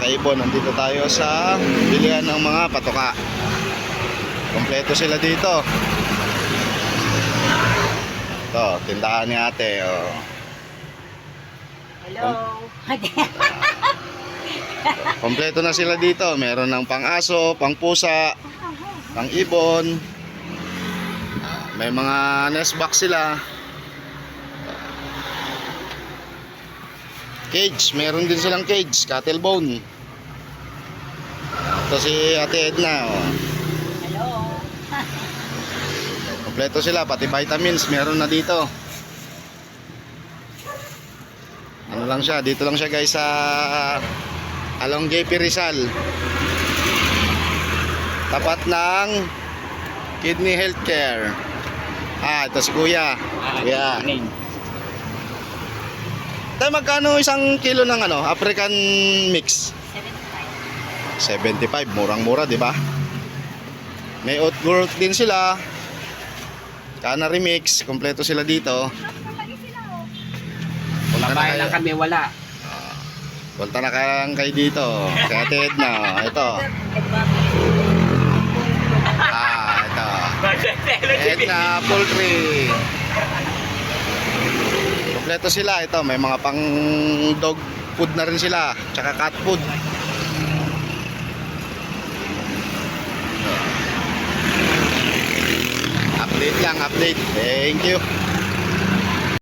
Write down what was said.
kaibon, nandito tayo sa bilihan ng mga patoka. Kompleto sila dito. Ito, tindahan ni ate. Oh. Hello. Kompleto na sila dito. Meron ng pang-aso, pang-pusa, pang-ibon. May mga nest box sila. Cage, meron din silang cage, cattle bone. Ito si Ate Edna. Oh. Hello. Kompleto sila, pati vitamins meron na dito. Ano lang siya, dito lang siya guys sa Along JP Rizal. Tapat ng Kidney Healthcare. Ah, ito si Kuya. Kuya. Tayo magkano isang kilo ng ano, African mix? 75. 75, murang-mura, di ba? May oat growth din sila. Canary mix, kompleto sila dito. Na Babae kayo, lang kami, wala. punta na kayo kayo dito. Kaya Ted na, ito. Ah, ito. Edna Poultry. Kompleto sila ito, may mga pang dog food na rin sila, tsaka cat food. Update lang, update. Thank you.